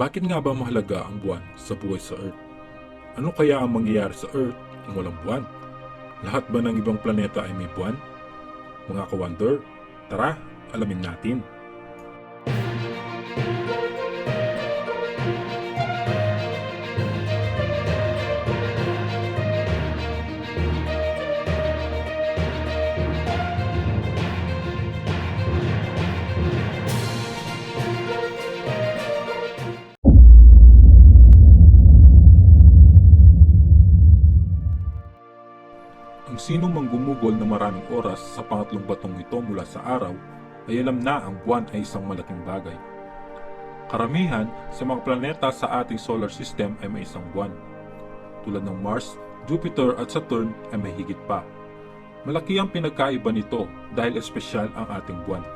Bakit nga ba mahalaga ang buwan sa buhay sa Earth? Ano kaya ang mangyayari sa Earth kung walang buwan? Lahat ba ng ibang planeta ay may buwan? Mga ka-wonder, tara, alamin natin. Sinong manggumugol na maraming oras sa pangatlong batong ito mula sa araw ay alam na ang buwan ay isang malaking bagay. Karamihan sa mga planeta sa ating solar system ay may isang buwan. Tulad ng Mars, Jupiter at Saturn ay may higit pa. Malaki ang pinagkaiba nito dahil espesyal ang ating buwan.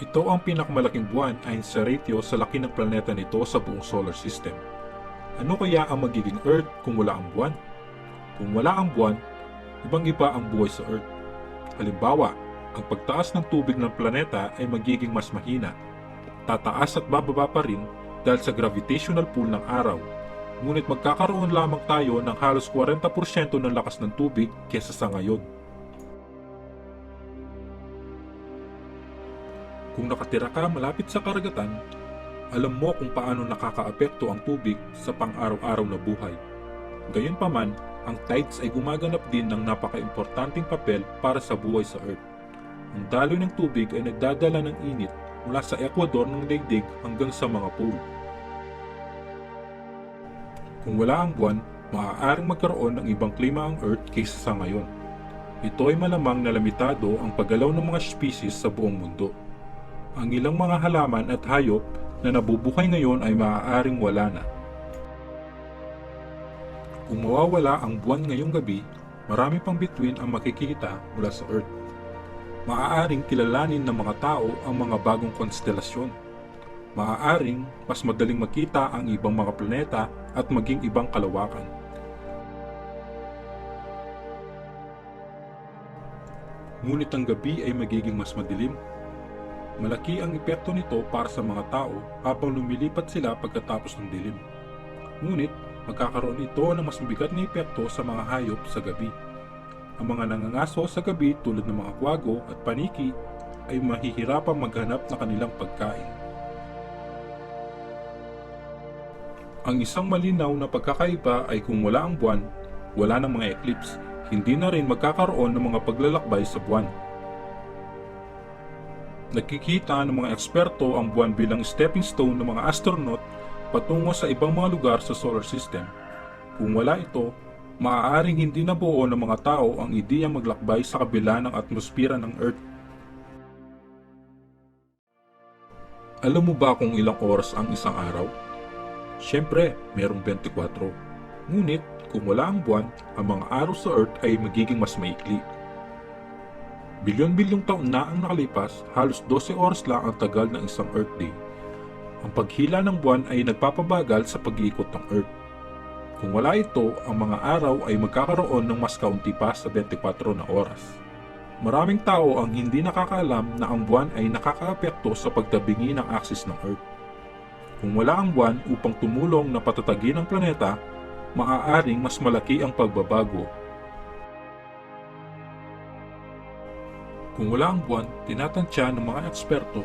Ito ang pinakamalaking buwan ayon sa ratio sa laki ng planeta nito sa buong solar system. Ano kaya ang magiging Earth kung wala ang buwan? Kung wala ang buwan, ibang iba ang buhay sa Earth. Halimbawa, ang pagtaas ng tubig ng planeta ay magiging mas mahina. Tataas at bababa pa rin dahil sa gravitational pull ng araw. Ngunit magkakaroon lamang tayo ng halos 40% ng lakas ng tubig kesa sa ngayon. Kung nakatira ka malapit sa karagatan, alam mo kung paano nakakaapekto ang tubig sa pang-araw-araw na buhay. Gayunpaman, ang tides ay gumaganap din ng napaka-importanting papel para sa buhay sa Earth. Ang daloy ng tubig ay nagdadala ng init mula sa ekwador ng daigdig hanggang sa mga pole. Kung wala ang buwan, maaaring magkaroon ng ibang klima ang Earth kaysa sa ngayon. Ito ay malamang na limitado ang paggalaw ng mga species sa buong mundo. Ang ilang mga halaman at hayop na nabubuhay ngayon ay maaaring wala na. Kung mawawala ang buwan ngayong gabi, marami pang bituin ang makikita mula sa Earth. Maaaring kilalanin ng mga tao ang mga bagong konstelasyon. Maaaring mas madaling makita ang ibang mga planeta at maging ibang kalawakan. Ngunit ang gabi ay magiging mas madilim Malaki ang epekto nito para sa mga tao habang lumilipat sila pagkatapos ng dilim. Ngunit, magkakaroon ito ng mas mabigat na epekto sa mga hayop sa gabi. Ang mga nangangaso sa gabi tulad ng mga kwago at paniki ay mahihirapang maghanap ng kanilang pagkain. Ang isang malinaw na pagkakaiba ay kung wala ang buwan, wala ng mga eclipse, hindi na rin magkakaroon ng mga paglalakbay sa buwan. Nakikita ng mga eksperto ang buwan bilang stepping stone ng mga astronaut patungo sa ibang mga lugar sa solar system. Kung wala ito, maaaring hindi na buo ng mga tao ang ideyang maglakbay sa kabila ng atmosfera ng Earth. Alam mo ba kung ilang oras ang isang araw? Siyempre, merong 24. Ngunit, kung wala ang buwan, ang mga araw sa Earth ay magiging mas maikli. Bilyon-bilyong taon na ang nakalipas, halos 12 oras lang ang tagal ng isang Earth Day. Ang paghila ng buwan ay nagpapabagal sa pag-iikot ng Earth. Kung wala ito, ang mga araw ay magkakaroon ng mas kaunti pa sa 24 na oras. Maraming tao ang hindi nakakaalam na ang buwan ay nakakaapekto sa pagtabingi ng axis ng Earth. Kung wala ang buwan upang tumulong na patatagin ang planeta, maaaring mas malaki ang pagbabago Kung wala ang buwan, tinatantya ng mga eksperto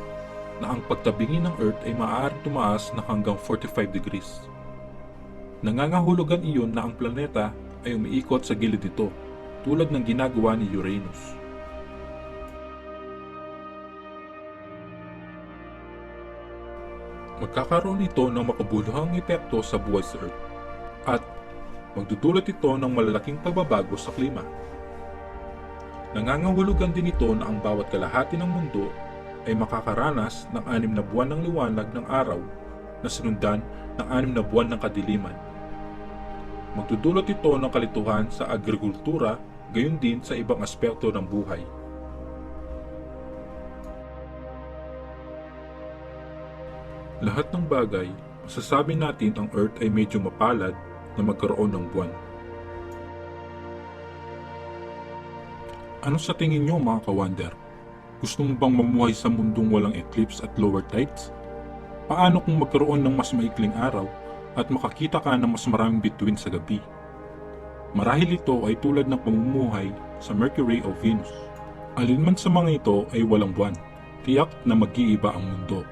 na ang pagtabingi ng Earth ay maaaring tumaas na hanggang 45 degrees. Nangangahulugan iyon na ang planeta ay umiikot sa gilid nito, tulad ng ginagawa ni Uranus. Magkakaroon ito ng makabuluhang epekto sa buhay sa Earth at magdudulot ito ng malalaking pagbabago sa klima. Nangangahulugan din ito na ang bawat kalahati ng mundo ay makakaranas ng anim na buwan ng liwanag ng araw na sinundan ng anim na buwan ng kadiliman. Magdudulot ito ng kalituhan sa agrikultura gayon din sa ibang aspekto ng buhay. Lahat ng bagay, masasabi natin ang Earth ay medyo mapalad na magkaroon ng buwan. Ano sa tingin nyo mga ka-wonder? Gusto mo bang mamuhay sa mundong walang eclipse at lower tides? Paano kung magkaroon ng mas maikling araw at makakita ka ng mas maraming bituin sa gabi? Marahil ito ay tulad ng pamumuhay sa Mercury o Venus. Alinman sa mga ito ay walang buwan. Tiyak na mag-iiba ang mundo.